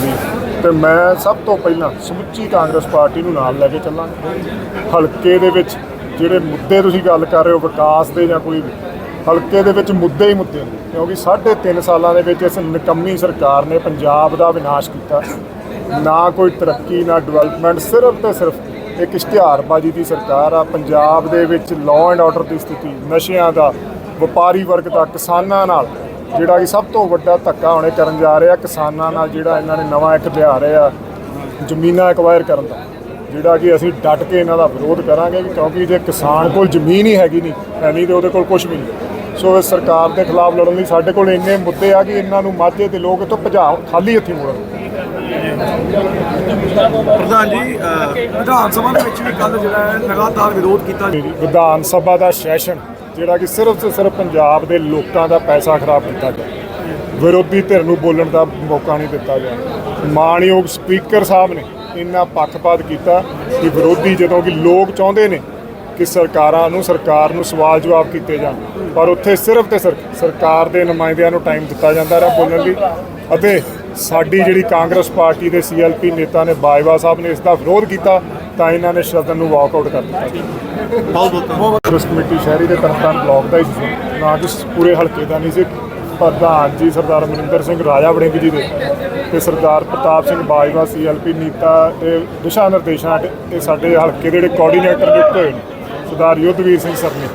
ਆਉਂਦੀ ਤੇ ਮੈਂ ਸਭ ਤੋਂ ਪਹਿਲਾਂ ਸਮੁੱਚੀ ਕਾਂਗਰਸ ਪਾਰਟੀ ਨੂੰ ਨਾਲ ਲੈ ਕੇ ਚੱਲਾਂਗਾ। ਹਲਕੇ ਦੇ ਵਿੱਚ ਜਿਹੜੇ ਮੁੱਦੇ ਤੁਸੀਂ ਗੱਲ ਕਰ ਰਹੇ ਹੋ, ਵਿਕਾਸ ਦੇ ਜਾਂ ਕੋਈ ਹਲਕੇ ਦੇ ਵਿੱਚ ਮੁੱਦੇ ਹੀ ਮੁੱਦੇ ਨੇ। ਕਿਉਂਕਿ ਸਾਢੇ ਤਿੰਨ ਸਾਲਾਂ ਦੇ ਵਿੱਚ ਇਸ ਨਿਕੰਮੀ ਸਰਕਾਰ ਨੇ ਪੰਜਾਬ ਦਾ ਵਿਨਾਸ਼ ਕੀਤਾ। ਨਾ ਕੋਈ ਤਰੱਕੀ, ਨਾ ਡਿਵੈਲਪਮੈਂਟ ਸਿਰਫ ਤੇ ਸਿਰਫ ਇੱਕ ਇਸ਼ਤਿਹਾਰਬਾਜ਼ੀ ਦੀ ਸਰਕਾਰ ਆ। ਪੰਜਾਬ ਦੇ ਵਿੱਚ ਲਾਅ ਐਂਡ ਆਰਡਰ ਦੀ ਸਥਿਤੀ, ਨਸ਼ਿਆਂ ਦਾ, ਵਪਾਰੀ ਵਰਗ ਦਾ, ਕਿਸਾਨਾਂ ਨਾਲ ਜਿਹੜਾ ਕਿ ਸਭ ਤੋਂ ਵੱਡਾ ਧੱਕਾ ਹੁਣੇ ਕਰਨ ਜਾ ਰਿਹਾ ਕਿਸਾਨਾਂ ਨਾਲ ਜਿਹੜਾ ਇਹਨਾਂ ਨੇ ਨਵਾਂ ਇੱਕ ਲਿਆ ਰਹੇ ਜ਼ਮੀਨਾਂ ਐਕਵਾਇਰ ਕਰਨ ਦਾ। ਜਿਹੜਾ ਕਿ ਅਸੀਂ ਡਟ ਕੇ ਇਹਨਾਂ ਦਾ ਵਿਰੋਧ ਕਰਾਂਗੇ ਕਿਉਂਕਿ ਜੇ ਕਿਸਾਨ ਕੋਲ ਜ਼ਮੀਨ ਹੀ ਹੈਗੀ ਨਹੀਂ ਨਹੀਂ ਤੇ ਉਹਦੇ ਕੋਲ ਕੁਝ ਵੀ ਨਹੀਂ। ਸੋ ਇਸ ਸਰਕਾਰ ਦੇ ਖਿਲਾਫ ਲੜਨ ਲਈ ਸਾਡੇ ਕੋਲ ਇੰਨੇ ਮੁੱਦੇ ਆ ਕਿ ਇਹਨਾਂ ਨੂੰ ਮਾਝੇ ਦੇ ਲੋਕ ਇੱਥੋਂ ਭਜਾ ਖਾਲੀ ਹੱਥੀ ਮੋੜਨ। ਪ੍ਰਧਾਨ ਜੀ ਵਿਧਾਨ ਸਭਾ ਦੇ ਵਿੱਚ ਵੀ ਕੱਲ ਜਿਹੜਾ ਲਗਾਤਾਰ ਵਿਰੋਧ ਕੀਤਾ ਵਿਧਾਨ ਸਭਾ ਦਾ ਸੈਸ਼ਨ ਜਿਹੜਾ ਕਿ ਸਿਰਫ ਤੇ ਸਿਰਫ ਪੰਜਾਬ ਦੇ ਲੋਕਾਂ ਦਾ ਪੈਸਾ ਖਰਾਬ ਕੀਤਾ ਗਿਆ। ਵਿਰੋਧੀ ਧਿਰ ਨੂੰ ਬੋਲਣ ਦਾ ਮੌਕਾ ਨਹੀਂ ਦਿੱਤਾ ਗਿਆ। ਮਾਣਯੋਗ ਸਪੀਕਰ ਸਾਹਿਬ ਨੇ ਇੰਨਾ ਪੱਖਪਾਤ ਕੀਤਾ ਕਿ ਵਿਰੋਧੀ ਜਦੋਂ ਕਿ ਲੋਕ ਚਾਹੁੰਦੇ ਨੇ ਕਿ ਸਰਕਾਰਾਂ ਨੂੰ, ਸਰਕਾਰ ਨੂੰ ਸਵਾਲ ਜਵਾਬ ਕੀਤੇ ਜਾਣ, ਪਰ ਉੱਥੇ ਸਿਰਫ ਤੇ ਸਿਰਫ ਸਰਕਾਰ ਦੇ ਨੁਮਾਇੰਦਿਆਂ ਨੂੰ ਟਾਈਮ ਦਿੱਤਾ ਜਾਂਦਾ ਰਿਹਾ ਬੋਲਣ ਲਈ। ਅਤੇ ਸਾਡੀ ਜਿਹੜੀ ਕਾਂਗਰਸ ਪਾਰਟੀ ਦੇ ਸੀਐਲਪੀ ਨੇਤਾ ਨੇ ਬਾਜਵਾ ਸਾਹਿਬ ਨੇ ਇਸ ਦਾ ਵਿਰੋਧ ਕੀਤਾ। ਤਾਂ ਇਹਨਾਂ ਨੇ ਸਦਨ ਨੂੰ ਵਾਕਆਊਟ ਕਰ ਦਿੱਤਾ ਬਹੁਤ ਬਹੁਤ। ਕਾਂਗਰਸ ਕਮੇਟੀ ਸ਼ਹਿਰੀ ਦੇ ਤਰਨਤਾਰਨ ਬਲਾਕ ਦਾ ਹੀ ਸੀ। ਨਾ ਕਿ ਪੂਰੇ ਹਲਕੇ ਦਾ ਨਹੀਂ ਸੀ। ਪ੍ਰਧਾਨ ਜੀ ਸਰਦਾਰ ਮਨਿੰਦਰ ਸਿੰਘ ਰਾਜਾ ਵੜਿੰਗ ਜੀ ਦੇ ਤੇ ਸਰਦਾਰ ਪ੍ਰਤਾਪ ਸਿੰਘ ਬਾਜਵਾ ਸੀਐਲਪੀ ਨੀਤਾ ਦੇ ਦਿਸ਼ਾ ਨਿਰਦੇਸ਼ਾਂ ਇਹ ਸਾਡੇ ਹਲਕੇ ਦੇ ਜਿਹੜੇ ਕੋਆਰਡੀਨੇਟਰ ਨਿਯੁਕਤ ਹੋਏ ਨੇ। ਸਰਦਾਰ ਯੁੱਧਵੀਰ ਸਿੰਘ ਸਰ ਨੇ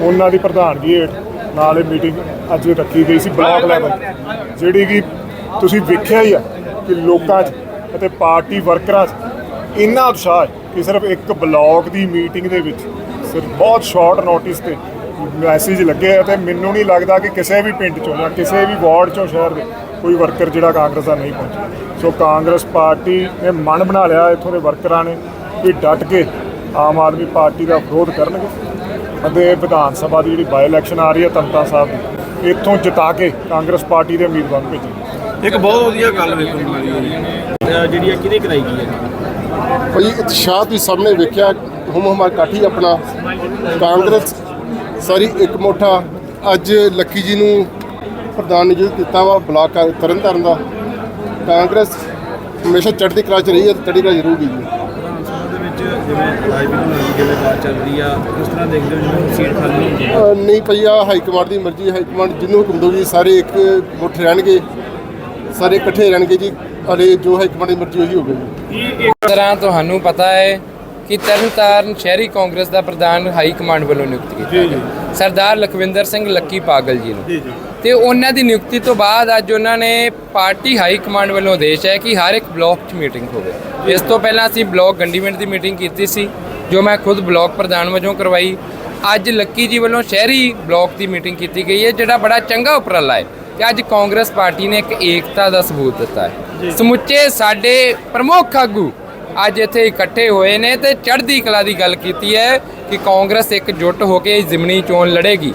ਉਹਨਾਂ ਦੀ ਪ੍ਰਧਾਨਗੀ ਹੇਠ ਨਾਲ ਇਹ ਮੀਟਿੰਗ ਅੱਜ ਰੱਖੀ ਗਈ ਸੀ ਬਲਾਕ ਲੈਵਲ ਜਿਹੜੀ ਕਿ ਤੁਸੀਂ ਵੇਖਿਆ ਹੀ ਆ ਕਿ ਲੋਕਾਂ 'ਚ ਅਤੇ ਪਾਰਟੀ ਵਰਕਰਾਂ 'ਚ ਇੰਨਾ ਉਤਸ਼ਾਹ ਹੈ ਕਿ ਸਿਰਫ ਇੱਕ ਬਲਾਕ ਦੀ ਮੀਟਿੰਗ ਦੇ ਵਿੱਚ ਸਿਰਫ ਬਹੁਤ ਸ਼ਾਰਟ ਨੋਟਿਸ ਤੇ ਮੈਸੇਜ ਲੱਗੇ ਆ ਤੇ ਮੈਨੂੰ ਨਹੀਂ ਲੱਗਦਾ ਕਿ ਕਿਸੇ ਵੀ ਪਿੰਡ ਚੋਂ ਜਾਂ ਕਿਸੇ ਵੀ ਵਾਰਡ ਚੋਂ ਸ਼ਹਿਰ ਦੇ ਕੋਈ ਵਰਕਰ ਜਿਹੜਾ ਕਾਂਗਰਸ ਦਾ ਨਹੀਂ ਪਹੁੰਚਿਆ। ਸੋ ਕਾਂਗਰਸ ਪਾਰਟੀ ਨੇ ਮਨ ਬਣਾ ਲਿਆ ਇੱਥੋਂ ਦੇ ਵਰਕਰਾਂ ਨੇ ਕਿ ਡਟ ਕੇ ਆਮ ਆਦਮੀ ਪਾਰਟੀ ਦਾ ਵਿਰੋਧ ਕਰਨਗੇ ਅਤੇ ਵਿਧਾਨ ਸਭਾ ਦੀ ਜਿਹੜੀ ਬਾਈ ਇਲੈਕਸ਼ਨ ਆ ਰਹੀ ਹੈ ਤੰਤਾ ਸਾਹਿਬ ਦੀ, ਇੱਥੋਂ ਜਿਤਾ ਕੇ ਕਾਂਗਰਸ ਪਾਰਟੀ ਦੇ ਉਮੀਦਵਾਰ ਨੂੰ ਭੇਜਣਗੇ। ਇੱਕ ਬਹੁਤ ਵਧੀਆ ਗੱਲ ਵੇਖਣ ਨੂੰ ਮਿਲੀ ਹੈ। ਜਿਹੜੀ ਹੈ ਕਿਹਦੇ ਕਰਾਈ ਗਈ ਹੈ? ਭਾਈ ਉਤਸ਼ਾਹ ਤੁਸੀਂ ਸਾਹਮਣੇ ਵੇਖਿਆ ਹੁਮ ਹਮਾ ਕਾਠੀ ਆਪਣਾ। ਕਾਂਗਰਸ ਸਾਰੀ ਇੱਕ ਮੋਠਾ। ਅੱਜ ਲੱਕੀ ਜੀ ਨੂੰ ਪ੍ਰਧਾਨ ਨਿਯੁਕਤ ਕੀਤਾ ਵਾ ਬਲਾਕ ਤਰਨਤਾਰਨ ਦਾ। ਕਾਂਗਰਸ ਹਮੇਸ਼ਾ ਚੜ੍ਹਦੀ ਕਲਾ ਚ ਰਹੀ ਹੈ ਚੜ੍ਹਦੀ ਕਲਾ ਜ਼ਰੂਰ ਗਈ ਜੀ ਦੇ ਜਿਵੇਂ ਰਾਜਵੀਰ ਨੂੰ ਲੱਗੀ ਜਿਵੇਂ ਬਾਤ ਚੱਲ ਰਹੀ ਆ ਕਿਸ ਤਰ੍ਹਾਂ ਦੇਖਦੇ ਹੋ ਜਿਵੇਂ ਸੀਟ ਖਾਲੀ ਹੁੰਦੀ ਹੈ? ਅਹ ਨਹੀਂ ਭਈਆ ਹਾਈ ਕਮਾਂਡ ਦੀ ਮਰਜ਼ੀ ਹਾਈ ਕਮਾਂਡ ਜਿਹਨੂੰ ਹੁਕਮ ਦਊਗੀ ਸਾਰੇ ਇੱਕ ਮੁੱਠ ਰਹਿਣਗੇ। ਸਾਰੇ ਇਕੱਠੇ ਰਹਿਣਗੇ ਜੀ। ਅਰੇ ਜੋ ਹਾਈ ਕਮਾਂਡ ਦੀ ਮਰਜ਼ੀ ਉਹੀ ਹੋਵੇਗੀ ਜੀ ਤਰ੍ਹਾਂ ਤੁਹਾਨੂੰ ਪਤਾ ਹੈ ਕਿ ਤਰਨਤਾਰਨ ਸ਼ਹਿਰੀ ਕਾਂਗਰਸ ਦਾ ਪ੍ਰਧਾਨ ਹਾਈ ਕਮਾਂਡ ਵੱਲੋਂ ਨਿਯੁਕਤ ਕੀਤਾ ਗਿਆ। ਸਰਦਾਰ ਲਖਵਿੰਦਰ ਸਿੰਘ ਲੱਕੀ ਪਾਗਲ ਜੀ ਨੂੰ। ਜੀ ਜੀ। ਤੇ ਉਹਨਾਂ ਦੀ ਨਿਯੁਕਤੀ ਤੋਂ ਬਾਅਦ ਅੱਜ ਉਹਨਾਂ ਨੇ ਪਾਰਟੀ ਹਾਈ ਕਮਾਂਡ ਵੱਲੋਂ ਆਦੇਸ਼ ਹੈ ਕਿ ਹਰ ਇੱਕ ਬਲਾਕ 'ਚ ਮੀਟਿੰਗ ਹੋਵੇ। ਇਸ ਤੋਂ ਪਹਿਲਾਂ ਅਸੀਂ ਬਲਾਕ ਗੰਡੀਮਿੰਟ ਦੀ ਮੀਟਿੰਗ ਕੀਤੀ ਸੀ ਜੋ ਮੈਂ ਖੁਦ ਬਲਾਕ ਪ੍ਰਧਾਨ ਵਜੋਂ ਕਰਵਾਈ। ਅੱਜ ਲੱਕੀ ਜੀ ਵੱਲੋਂ ਸ਼ਹਿਰੀ ਬਲਾਕ ਦੀ ਮੀਟਿੰਗ ਕੀਤੀ ਗਈ ਹੈ ਜਿਹੜਾ ਬੜਾ ਚੰਗਾ ਉਪਰਾਲਾ ਹੈ ਕਿ ਅੱਜ ਕਾਂਗਰਸ ਪਾਰਟੀ ਨੇ ਇੱਕ ਏਕਤਾ ਦਾ ਸਬੂਤ ਦਿੱਤਾ ਹੈ। ਸਮੁੱਚੇ ਸਾਡੇ ਪ੍ਰਮੁੱਖ ਆਗੂ ਅੱਜ ਇੱਥੇ ਇਕੱਠੇ ਹੋਏ ਨੇ ਤੇ ਚੜ੍ਹਦੀ ਕਲਾ ਦੀ ਗੱਲ ਕੀਤੀ ਹੈ ਕਿ ਕਾਂਗਰਸ ਇੱਕ ਜੁੱਟ ਹੋ ਕੇ ਜ਼ਿਮਨੀ ਚੋਣ ਲੜੇਗੀ।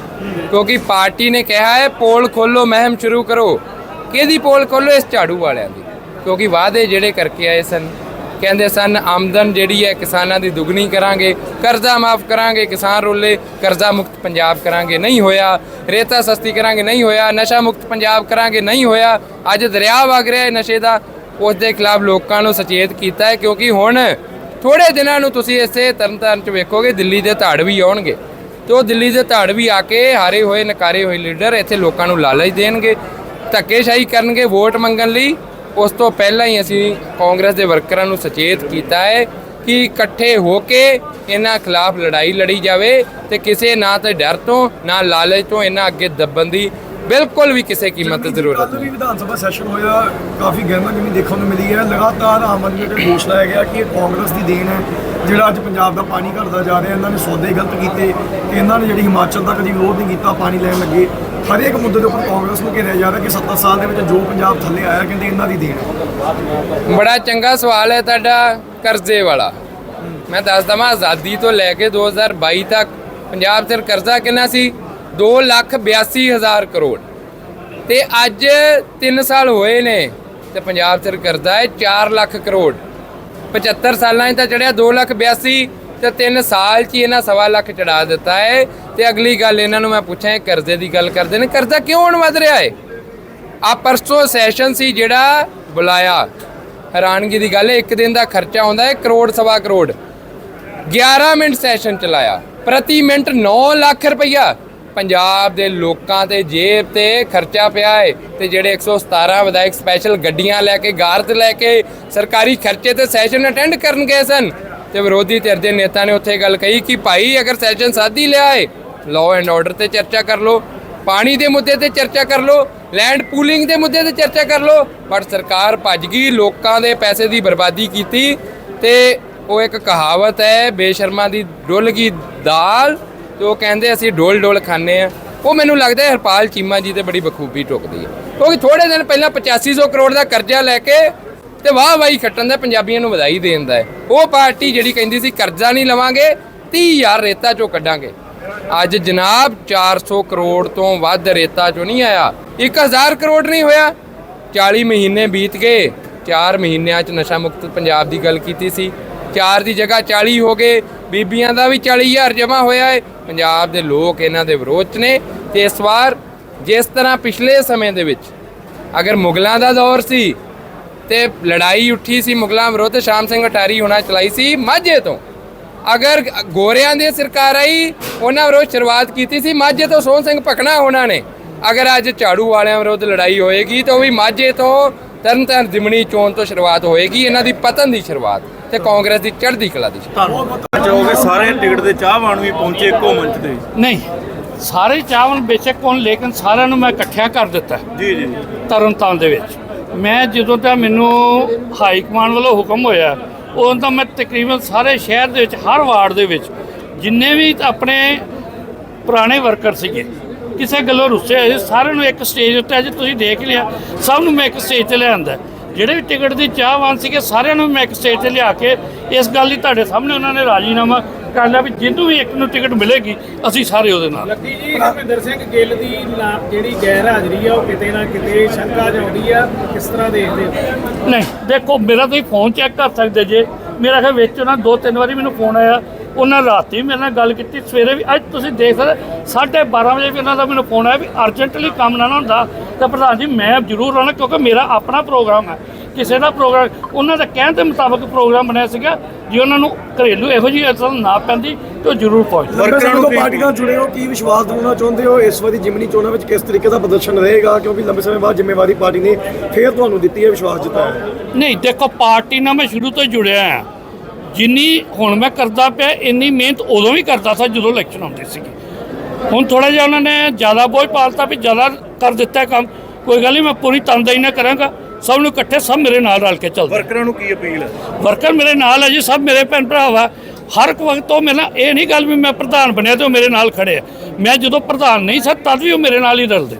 ਕਿਉਂਕਿ ਪਾਰਟੀ ਨੇ ਕਿਹਾ ਹੈ, ਪੋਲ ਖੋਲੋ ਮਹਿਮ ਸ਼ੁਰੂ ਕਰੋ। ਕਿਹਦੀ ਪੋਲ ਖੋਲੋ ਇਸ ਝਾੜੂ ਵਾਲਿਆਂ ਦੀ। ਕਿਉਂਕਿ ਵਾਅਦੇ ਜਿਹੜੇ ਕਰਕੇ ਆਏ ਸਨ। ਕਹਿੰਦੇ ਸਨ, ਆਮਦਨ ਜਿਹੜੀ ਹੈ ਕਿਸਾਨਾਂ ਦੀ ਦੁੱਗਣੀ ਕਰਾਂਗੇ, ਕਰਜ਼ਾ ਮਾਫ ਕਰਾਂਗੇ, ਕਿਸਾਨ ਰੋਲੇ, ਕਰਜ਼ਾ ਮੁਕਤ ਪੰਜਾਬ ਕਰਾਂਗੇ, ਨਹੀਂ ਹੋਇਆ। ਰੇਤਾ ਸਸਤੀ ਕਰਾਂਗੇ, ਨਹੀਂ ਹੋਇਆ। ਨਸ਼ਾ ਮੁਕਤ ਪੰਜਾਬ ਕਰਾਂਗੇ, ਨਹੀਂ ਹੋਇਆ। ਅੱਜ ਦਰਿਆ ਵਗ ਰਿਹਾ ਹੈ ਨਸ਼ੇ ਦਾ। ਉਸ ਦੇ ਖਿਲਾਫ ਲੋਕਾਂ ਨੂੰ ਸੁਚੇਤ ਕੀਤਾ ਹੈ, ਕਿਉਂਕਿ ਹੁਣ ਥੋੜੇ ਦਿਨਾਂ ਨੂੰ ਤੁਸੀਂ ਇਸੇ ਤਰਨਤਾਰਨ ਚ ਵੇਖੋਗੇ, ਦਿੱਲੀ ਦੇ ਧਾੜ ਵੀ ਆਉਣਗੇ। ਤੇ ਉਹ ਦਿੱਲੀ ਦੇ ਧਾੜ ਵੀ ਆ ਕੇ ਹਾਰੇ ਹੋਏ, ਨਕਾਰੇ ਹੋਏ ਲੀਡਰ ਇੱਥੇ ਲੋਕਾਂ ਨੂੰ ਲਾਲਚ ਦੇਣਗੇ, ਧੱਕੇਸ਼ਾਹੀ ਕਰਨਗੇ, ਵੋਟ ਮੰਗਣ ਲਈ ਉਸ ਤੋਂ ਪਹਿਲਾਂ ਹੀ ਅਸੀਂ ਕਾਂਗਰਸ ਦੇ ਵਰਕਰਾਂ ਨੂੰ ਸੁਚੇਤ ਕੀਤਾ ਹੈ ਕਿ ਇਕੱਠੇ ਹੋ ਕੇ ਇਹਨਾਂ ਖਿਲਾਫ ਲੜਾਈ ਲੜੀ ਜਾਵੇ ਤੇ ਕਿਸੇ ਨਾ ਤੇ ਡਰ ਤੋਂ ਨਾ ਲਾਲਚ ਤੋਂ ਇਹਨਾਂ ਅੱਗੇ ਦੱਬਣ ਦੀ ਬਿਲਕੁਲ ਵੀ ਕਿਸੇ ਕੀਮਤ ਤੇ ਜ਼ਰੂਰਤ ਨਹੀਂ। ਵਿਧਾਨ ਸਭਾ ਸੈਸ਼ਨ ਹੋਇਆ ਕਾਫੀ ਗਹਿਮਾ ਗਹਿਮੀ ਦੇਖਣ ਨੂੰ ਮਿਲੀ ਹੈ। ਲਗਾਤਾਰ ਆਮ ਆਦਮੀ ਦੇ ਦੋਸ਼ ਲਾਇਆ ਗਿਆ ਕਿ ਇਹ ਕਾਂਗਰਸ ਦੀ ਦੇਣ ਹੈ। ਜਿਹੜਾ ਅੱਜ ਪੰਜਾਬ ਦਾ ਪਾਣੀ ਘਟਦਾ ਜਾ ਰਿਹਾ, ਇਹਨਾਂ ਨੇ ਸੌਦੇ ਗਲਤ ਕੀਤੇ ਕਿ ਇਹਨਾਂ ਨੇ ਜਿਹੜੀ ਹਿਮਾਚਲ ਦਾ ਕਦੀ ਵਿਰੋਧ ਨਹੀਂ ਕੀਤਾ, ਪਾਣੀ ਲੈਣ ਲੱਗੇ। ਹਰ ਇੱਕ ਮੁੱਦੇ ਦੇ ਉੱਪਰ ਕਾਂਗਰਸ ਨੂੰ ਘੇਰਿਆ ਜਾ ਰਿਹਾ ਕਿ 70 ਸਾਲ ਦੇ ਵਿੱਚ ਜੋ ਪੰਜਾਬ ਥੱਲੇ ਆਇਆ, ਕਹਿੰਦੇ ਇਹਨਾਂ ਦੀ ਦੇਣ। ਬੜਾ ਚੰਗਾ ਸਵਾਲ ਹੈ ਤੁਹਾਡਾ ਕਰਜ਼ੇ ਵਾਲਾ। ਮੈਂ ਦੱਸ ਦਵਾਂ, ਆਜ਼ਾਦੀ ਤੋਂ ਲੈ ਕੇ 2022 ਤੱਕ ਪੰਜਾਬ ਸਿਰ ਕਰਜ਼ਾ ਕਿੰਨਾ ਸੀ? 2 ਲੱਖ 82 ਹਜ਼ਾਰ ਕਰੋੜ। ਤੇ ਅੱਜ 3 ਸਾਲ ਹੋਏ ਨੇ ਤੇ ਪੰਜਾਬ ਸਿਰ ਕਰਜ਼ਾ ਹੈ 4 ਲੱਖ ਕਰੋੜ। 75 ਸਾਲਾਂ 'ਚ ਤਾਂ ਚੜਿਆ 2 ਲੱਖ 82 ਤੇ 3 ਸਾਲ 'ਚ ਹੀ ਇਹਨਾਂ ਸਵਾ ਲੱਖ ਚੜਾ ਦਿੱਤਾ ਹੈ। ਤੇ ਅਗਲੀ ਗੱਲ ਇਹਨਾਂ ਨੂੰ ਮੈਂ ਪੁੱਛਾਂ, ਇਹ ਕਰਜ਼ੇ ਦੀ ਗੱਲ ਕਰਦੇ ਨੇ। ਕਰਜ਼ਾ ਕਿਉਂ ਹੁਣ ਵਧ ਰਿਹਾ ਹੈ? ਆ ਪਰਸੋਂ ਸੈਸ਼ਨ ਸੀ ਜਿਹੜਾ ਬੁਲਾਇਆ। ਹੈਰਾਨਗੀ ਦੀ ਗੱਲ ਹੈ, ਇੱਕ ਦਿਨ ਦਾ ਖਰਚਾ ਹੁੰਦਾ ਹੈ ਕਰੋੜ ਸਵਾ ਕਰੋੜ। 11 ਮਿੰਟ ਸੈਸ਼ਨ ਚਲਾਇਆ। ਪ੍ਰਤੀ ਮਿੰਟ 9 ਲੱਖ ਰੁਪਈਆ। ਪੰਜਾਬ ਦੇ ਲੋਕਾਂ ਤੇ ਜੇਬ ਤੇ ਖਰਚਾ ਪਿਆ ਹੈ ਤੇ ਜਿਹੜੇ 117 ਵਿਧਾਇਕ ਸਪੈਸ਼ਲ ਗੱਡੀਆਂ ਲੈ ਕੇ ਗਾਰਤ ਲੈ ਕੇ ਸਰਕਾਰੀ ਖਰਚੇ ਤੇ ਸੈਸ਼ਨ ਅਟੈਂਡ ਕਰਨ ਗਏ ਸਨ। ਤੇ ਵਿਰੋਧੀ ਧਿਰ ਦੇ ਨੇਤਾ ਨੇ ਉੱਥੇ ਗੱਲ ਕਹੀ ਕਿ ਭਾਈ, ਅਗਰ ਸੈਸ਼ਨ ਸਾਧੀ ਲਿਆ ਹੈ ਲਾਅ ਐਂਡ ਆਰਡਰ ਤੇ ਚਰਚਾ ਕਰ ਲਓ, ਪਾਣੀ ਦੇ ਮੁੱਦੇ ਤੇ ਚਰਚਾ ਕਰ ਲਓ ਲੈਂਡ ਪੂਲਿੰਗ ਦੇ ਮੁੱਦੇ ਤੇ ਚਰਚਾ ਕਰ ਲਓ ਪਰ ਸਰਕਾਰ ਭੱਜ ਗਈ, ਲੋਕਾਂ ਦੇ ਪੈਸੇ ਦੀ ਬਰਬਾਦੀ ਕੀਤੀ ਤੇ ਉਹ ਇੱਕ ਕਹਾਵਤ ਹੈ, ਬੇਸ਼ਰਮਾ ਦੀ ਡੁੱਲ ਗਈ ਦਾਲ। ਤੇ ਉਹ ਕਹਿੰਦੇ ਅਸੀਂ ਡੋਲ ਡੋਲ ਖਾਂਦੇ ਆ ਉਹ ਮੈਨੂੰ ਲੱਗਦਾ ਹਰਪਾਲ ਚੀਮਾ ਜੀ ਤੇ ਬੜੀ ਬਖੂਬੀ ਟੁਕਦੀ ਹੈ। ਕਿਉਂਕਿ ਥੋੜੇ ਦਿਨ ਪਹਿਲਾਂ 8500 ਕਰੋੜ ਦਾ ਕਰਜ਼ਾ ਲੈ ਕੇ ਤੇ ਵਾਹ ਵਾਹੀ ਖੱਟਣ ਦਾ ਪੰਜਾਬੀਆਂ ਨੂੰ ਵਧਾਈ ਦੇਣ ਦਾ ਹੈ। ਉਹ ਪਾਰਟੀ ਜਿਹੜੀ ਕਹਿੰਦੀ ਸੀ, ਕਰਜ਼ਾ ਨਹੀਂ ਲਵਾਂਗੇ 30000 ਰੇਤਾ ਚੋਂ ਕੱਢਾਂਗੇ। ਅੱਜ ਜਨਾਬ 400 ਕਰੋੜ ਤੋਂ ਵੱਧ ਰੇਤਾ ਚੋਂ ਨਹੀਂ ਆਇਆ। 1000 ਕਰੋੜ ਨਹੀਂ ਹੋਇਆ। 40 ਮਹੀਨੇ ਬੀਤ ਗਏ। 4 ਮਹੀਨਿਆਂ 'ਚ ਨਸ਼ਾ ਮੁਕਤ ਪੰਜਾਬ ਦੀ ਗੱਲ ਕੀਤੀ ਸੀ। 4 ਦੀ ਜਗ੍ਹਾ 40 ਹੋ ਗਏ। ਬੀਬੀਆਂ ਦਾ ਵੀ 40000 ਜਮ੍ਹਾਂ ਹੋਇਆ ਹੈ ਪੰਜਾਬ ਦੇ ਲੋਕ ਇਹਨਾਂ ਦੇ ਵਿਰੋਧ 'ਚ ਨੇ ਤੇ ਇਸ ਵਾਰ ਜਿਸ ਤਰ੍ਹਾਂ ਪਿਛਲੇ ਸਮੇਂ ਦੇ ਵਿੱਚ ਅਗਰ ਮੁਗਲਾਂ ਦਾ ਦੌਰ ਸੀ ਤੇ ਲੜਾਈ ਉੱਠੀ ਸੀ ਮੁਗਲਾਂ ਵਿਰੁੱਧ, ਸ਼ਾਮ ਸਿੰਘ ਅਟਾਰੀ ਹੋਣਾ ਚਲਾਈ ਸੀ ਮਾਝੇ ਤੋਂ। ਅਗਰ ਗੋਰਿਆਂ ਦੀ ਸਰਕਾਰ ਆਈ, ਉਹਨਾਂ ਵਿਰੁੱਧ ਸ਼ੁਰੂਆਤ ਕੀਤੀ ਸੀ ਮਾਝੇ ਤੋਂ, ਸੋਹਣ ਸਿੰਘ ਭਕਨਾ ਉਹਨਾਂ ਨੇ। ਅਗਰ ਅੱਜ ਝਾੜੂ ਵਾਲਿਆਂ ਵਿਰੁੱਧ ਲੜਾਈ ਹੋਏਗੀ ਤਾਂ ਉਹ ਵੀ ਮਾਝੇ ਤੋਂ ਤਰਨਤਾਰਨ, ਦਿਮਣੀ ਚੋਣ ਤੋਂ ਸ਼ੁਰੂਆਤ ਹੋਏਗੀ, ਇਹਨਾਂ ਦੀ ਪਤਨ ਦੀ ਸ਼ੁਰੂਆਤ। ਤੇ ਕਾਂਗਰਸ ਦੀ ਚੜ੍ਹਦੀ ਕਲਾ ਦੀ। ਚਾਹੋਗੇ ਸਾਰੇ ਟਿਕਟ ਦੇ ਚਾਹਵਾਨ ਵੀ ਪਹੁੰਚੇ ਇੱਕੋ ਮੰਚ ਤੇ। ਨਹੀਂ ਸਾਰੇ ਚਾਵਲ ਬੇਸ਼ੱਕ ਹੋਣ ਲੇਕਿਨ ਸਾਰਿਆਂ ਨੂੰ ਮੈਂ ਇਕੱਠਿਆਂ ਕਰ ਦਿੱਤਾ ਜੀ ਜੀ ਤਰਨਤਾਰਨ ਦੇ ਵਿੱਚ। ਮੈਂ ਜਦੋਂ ਤਾਂ ਮੈਨੂੰ ਹਾਈ ਕਮਾਂਡ ਵੱਲੋਂ ਹੁਕਮ ਹੋਇਆ ਉਦੋਂ ਤਾਂ ਮੈਂ ਤਕਰੀਬਨ ਸਾਰੇ ਸ਼ਹਿਰ ਦੇ ਵਿੱਚ ਹਰ ਵਾਰਡ ਦੇ ਵਿੱਚ ਜਿੰਨੇ ਵੀ ਆਪਣੇ ਪੁਰਾਣੇ ਵਰਕਰ ਸੀਗੇ ਕਿਸੇ ਗੱਲੋਂ ਰੁੱਸੇ ਹੋਏ ਸੀ, ਸਾਰਿਆਂ ਨੂੰ ਇੱਕ ਸਟੇਜ ਉੱਤੇ ਅੱਜ ਤੁਸੀਂ ਦੇਖ ਲਿਆ ਸਭ ਨੂੰ ਮੈਂ ਇੱਕ ਸਟੇਜ ਤੇ ਲਿਆਂਦਾ ਜਿਹੜੇ ਵੀ ਟਿਕਟ ਦੀ ਚਾਹਵਾਨ ਸੀਗੇ ਸਾਰਿਆਂ ਨੂੰ ਮੈਂ ਇੱਕ ਸਟੇਜ ਤੇ ਲਿਆ ਕੇ ਇਸ ਗੱਲ ਦੀ ਤੁਹਾਡੇ ਸਾਹਮਣੇ ਉਹਨਾਂ ਨੇ ਰਾਜੀਨਾਮਾ ਕਰ ਲਿਆ ਵੀ ਜਿਹਨੂੰ ਵੀ ਇੱਕ ਨੂੰ ਟਿਕਟ ਮਿਲੇਗੀ ਅਸੀਂ ਸਾਰੇ ਉਹਦੇ ਨਾਲ। ਲੱਕੀ ਜੀ ਹਰਮਿੰਦਰ ਸਿੰਘ ਗਿੱਲ ਦੀ ਜਿਹੜੀ ਗੈਰ ਹਾਜ਼ਰੀ ਆ ਉਹ ਕਿਤੇ ਨਾ ਕਿਤੇ ਸ਼ੰਕਾ ਜਾਉਂਦੀ ਆ ਕਿਸ ਤਰ੍ਹਾਂ ਦੇਖਦੇ ਨਹੀਂ ਦੇਖੋ ਮੇਰਾ ਤੁਸੀਂ ਫੋਨ ਚੈੱਕ ਕਰ ਸਕਦੇ ਜੇ। ਮੇਰਾ ਖਿਆਲ ਵਿੱਚ ਉਹਨਾਂ ਦੋ ਤਿੰਨ ਵਾਰੀ ਮੈਨੂੰ ਫੋਨ ਆਇਆ। ਉਹਨਾਂ ਰਾਤੀ ਮੇਰੇ ਨਾਲ ਗੱਲ ਕੀਤੀ ਸਵੇਰੇ ਵੀ ਅੱਜ ਤੁਸੀਂ ਦੇਖ ਸਕਦੇ ਸਾਢੇ 12 ਵਜੇ ਵੀ ਉਹਨਾਂ ਦਾ ਮੈਨੂੰ ਫੋਨ ਆਇਆ ਵੀ ਅਰਜੈਂਟਲੀ ਕੰਮ ਨਾ ਨਾ ਹੁੰਦਾ। ਤਾਂ ਪ੍ਰਧਾਨ ਜੀ ਮੈਂ ਜ਼ਰੂਰ ਆਉਣਾ ਕਿਉਂਕਿ ਮੇਰਾ ਆਪਣਾ ਪ੍ਰੋਗਰਾਮ ਹੈ ਕਿਸੇ ਦਾ ਪ੍ਰੋਗਰਾਮ ਉਹਨਾਂ ਦਾ ਕਹਿਣ ਦੇ ਮੁਤਾਬਕ ਪ੍ਰੋਗਰਾਮ ਬਣਿਆ ਸੀਗਾ ਜੇ ਉਹਨਾਂ ਨੂੰ ਘਰੇਲੂ ਇਹੋ ਜਿਹੀ ਅਸਰ ਨਾ ਪੈਂਦੀ ਤਾਂ ਉਹ ਜ਼ਰੂਰ ਪਹੁੰਚਦੇ ਵਰਕਰਾਂ ਨੂੰ ਪਾਰਟੀਆਂ ਨਾਲ ਜੁੜੇ ਹੋ ਕੀ ਵਿਸ਼ਵਾਸ ਦਿਵਾਉਣਾ ਚਾਹੁੰਦੇ ਹੋ? ਇਸ ਵਾਰੀ ਜਿਮਨੀ ਚੋਣਾਂ ਵਿੱਚ ਕਿਸ ਤਰੀਕੇ ਦਾ ਪ੍ਰਦਰਸ਼ਨ ਰਹੇਗਾ? ਕਿਉਂਕਿ ਲੰਬੇ ਸਮੇਂ ਬਾਅਦ ਜ਼ਿੰਮੇਵਾਰੀ ਪਾਰਟੀ ਨੇ ਫੇਰ ਤੁਹਾਨੂੰ ਦਿੱਤੀ ਹੈ ਵਿਸ਼ਵਾਸ ਜਤਾਇਆ। ਹੈ ਨਹੀਂ ਦੇਖੋ ਪਾਰਟੀ ਨਾਲ ਮੈਂ ਸ਼ੁਰੂ ਤੋਂ ਜੁੜਿਆ ਹਾਂ। ਜਿੰਨੀ ਹੁਣ ਮੈਂ ਕਰਦਾ ਪਿਆ ਇੰਨੀ ਮਿਹਨਤ ਉਦੋਂ ਵੀ ਕਰਦਾ ਸੀ ਜਦੋਂ ਇਲੈਕਸ਼ਨ ਆਉਂਦੀ ਸੀਗੀ। ਹੁਣ ਥੋੜਾ ਜਿਹਾ ਉਹਨਾਂ ਨੇ ਜ਼ਿਆਦਾ ਬੋਝ ਪਾਲਤਾ ਵੀ ਜ਼ਿਆਦਾ ਕਰ ਦਿੱਤਾ ਕੰਮ। ਕੋਈ ਗੱਲ ਨਹੀਂ ਮੈਂ ਪੂਰੀ ਤਨਦੇਹੀ ਨਾਲ ਕਰਾਂਗਾ। ਸਭ ਨੂੰ ਇਕੱਠੇ ਸਭ ਮੇਰੇ ਨਾਲ ਰਲ ਕੇ ਚੱਲਦੇ। ਵਰਕਰਾਂ ਨੂੰ ਕੀ ਅਪੀਲ ਹੈ? ਵਰਕਰ ਮੇਰੇ ਨਾਲ ਹੈ ਜੀ ਸਭ ਮੇਰੇ ਭੈਣ ਭਰਾ ਵਾ ਹਰ ਇੱਕ ਵਕਤ ਉਹ ਮੇਰੇ ਨਾਲ ਇਹ ਨਹੀਂ ਗੱਲ ਵੀ ਮੈਂ ਪ੍ਰਧਾਨ ਬਣਿਆ ਤੇ ਉਹ ਮੇਰੇ ਨਾਲ ਖੜੇ ਆ। ਮੈਂ ਜਦੋਂ ਪ੍ਰਧਾਨ ਨਹੀਂ ਸੀ ਤਦ ਵੀ ਉਹ ਮੇਰੇ ਨਾਲ ਹੀ ਰਲਦੇ।